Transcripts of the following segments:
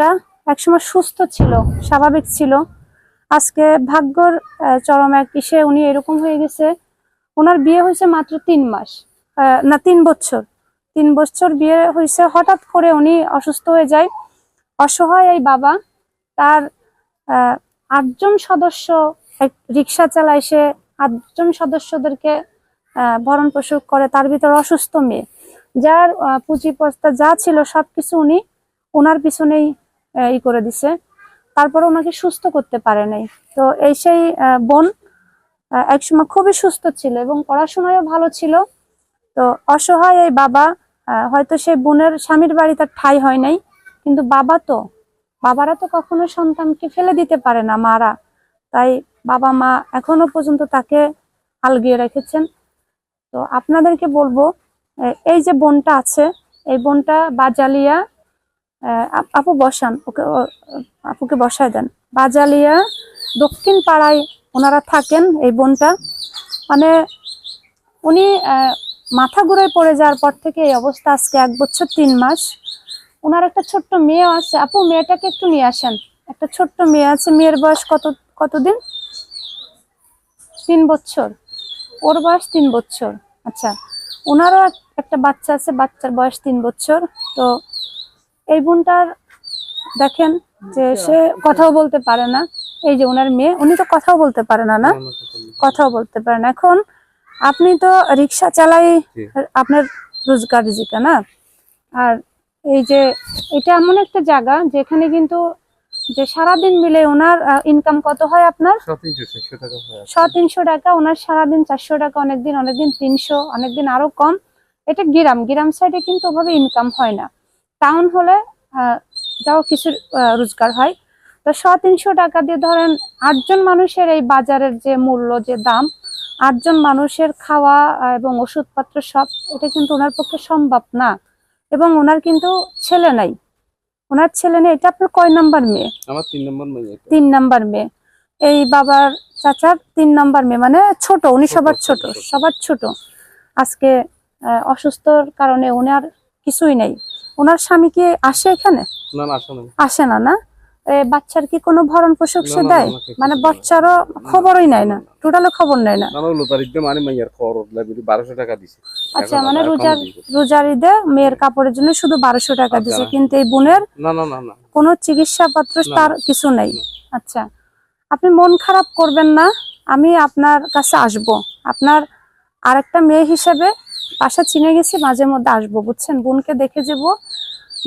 টা একসময় সুস্থ ছিল স্বাভাবিক ছিল। আজকে ভাগ্যর চরম এক ইসে উনি এরকম হয়ে গেছে। ওনার বিয়ে হয়েছে মাত্র তিন মাস না তিন বছর। তিন বছর বিয়ে হয়েছে হঠাৎ করে উনি অসুস্থ হয়ে যায়। অসহায় এই বাবা তার আটজন সদস্য রিক্সা চালায় সে আটজন সদস্যদেরকে ভরণ পোষণ করে তার ভিতর অসুস্থ মেয়ে। যার আহ, পুঁজি পস্তা যা ছিল সবকিছু উনি ওনার পিছনেই ই করে দিছে। তারপর ওনাকে সুস্থ করতে পারে নাই। তো এই সেই বোন একসময় খুবই সুস্থ ছিল এবং পড়াশোনায়ও ভালো ছিল। তো অসহায় এই বাবা হয়তো সেই বোনের স্বামীর বাড়ি তার ঠাই হয় নাই। কিন্তু বাবা তো, বাবারা তো কখনো সন্তানকে ফেলে দিতে পারে না, মারা। তাই বাবা মা এখনও পর্যন্ত তাকে আলগিয়ে রেখেছেন। তো আপনাদেরকে বলব এই যে বোনটা আছে, এই বোনটা বাজালিয়া আপ- বসান, ওকে আপুকে বসায় দেন। বাজালিয়া দক্ষিণ পাড়ায় ওনারা থাকেন এই বোনটা। মানে উনি মাথা ঘুরে পড়ে যাওয়ার পর থেকে এই অবস্থা আজকে এক বছর তিন মাস। ওনার একটা ছোট্ট মেয়েও আছে। আপু, মেয়েটাকে একটু নিয়ে আসেন। একটা ছোট্ট মেয়ে আছে। মেয়ের বয়স কত, কতদিন? তিন বছর। ওর বয়স তিন বছর। আচ্ছা ওনারও একটা বাচ্চা আছে। বাচ্চার বয়স তিন বছর। তো এই বোনটার দেখেন যে সে কথাও বলতে পারে না। এই যে ওনার মেয়ে উনি তো কথাও বলতে পারে না না? কথাও বলতে পারে না। এখন আপনি তো রিক্সা চালাই আপনার রোজগার জীবিকা না? আর এই যে এটা এমন একটা জায়গা যেখানে কিন্তু যে সারাদিন মিলে ওনার ইনকাম কত হয় আপনার? শ তিনশো টাকা ওনার সারাদিন চারশো টাকা অনেকদিন অনেকদিন তিনশো অনেকদিন আরও কম। এটা গ্রাম গ্রাম সাইডে কিন্তু ওভাবে ইনকাম হয় না। টাউন হলে যাও কিছু রোজগার হয়। তো শ তিনশো টাকা দিয়ে ধরেন আটজন মানুষের এই বাজারের যে মূল্য যে দাম আটজন মানুষের খাওয়া এবং ওষুধপত্র সব এটা কিন্তু ওনার পক্ষে সম্ভব না। এবং ওনার কিন্তু ছেলে নাই। ওনার ছেলে নেই এটা আপনার কয় নাম্বার মেয়ে? আমার তিন নম্বর মেয়ে তিন নাম্বার মেয়ে। এই বাবার চাচার তিন নাম্বার মেয়ে মানে ছোট উনি সবার ছোট। সবার ছোট। আজকে অসুস্থর কারণে ওনার কিছুই নেই। ওনার স্বামী কি আসে এখানে? আসে না না? এ, বাচ্চার কি কোনো ভরণ পোষক সে দেয়? মানে বাচ্চারও খবরই নেয় না টোটালও খবর নেয় না। মানে আচ্ছা মানে রোজার। রোজার ঈদে মেয়ের কাপড়ের জন্য শুধু বারোশো টাকা আচ্ছা। দিছে কিন্তু এই বোনের কোনো চিকিৎসা পত্র তার কিছু নেই। আচ্ছা আপনি মন খারাপ করবেন না আমি আপনার কাছে আসব। আপনার আরেকটা মেয়ে হিসেবে বাসা চিনে গেছি, মাঝে মধ্যে আসব, বুঝছেন? বোনকে দেখে যাব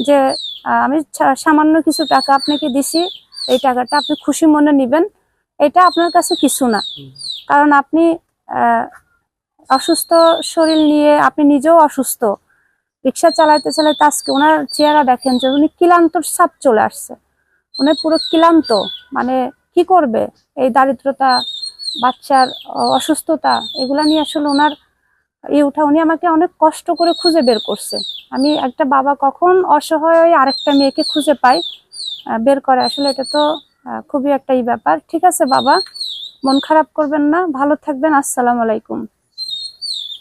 যে আমি সামান্য কিছু টাকা আপনাকে দিছি, এই টাকাটা আপনি খুশি মনে নিবেন, এটা আপনার কাছে কিছু না। কারণ আপনি অসুস্থ শরীর নিয়ে আপনি নিজেও অসুস্থ। রিক্সা চালাইতে চালাইতে আজকে ওনার চেহারা দেখেন যে উনি ক্লান্তর সাপ চলে আসছে। উনি পুরো ক্লান্ত মানে কি করবে? এই দারিদ্রতা, বাচ্চার অসুস্থতা, এগুলা নিয়ে আসলে ওনার এই উঠা উনি আমাকে অনেক কষ্ট করে খুঁজে বের করছে। আমি একটা বাবা কখন অসহায় হয়ে আরেকটা মেয়েকে খুঁজে পাই বের করে। আসলে এটা তো খুবই একটা ই ব্যাপার। ঠিক আছে বাবা, মন খারাপ করবেন না। ভালো থাকবেন। আসসালামু আলাইকুম।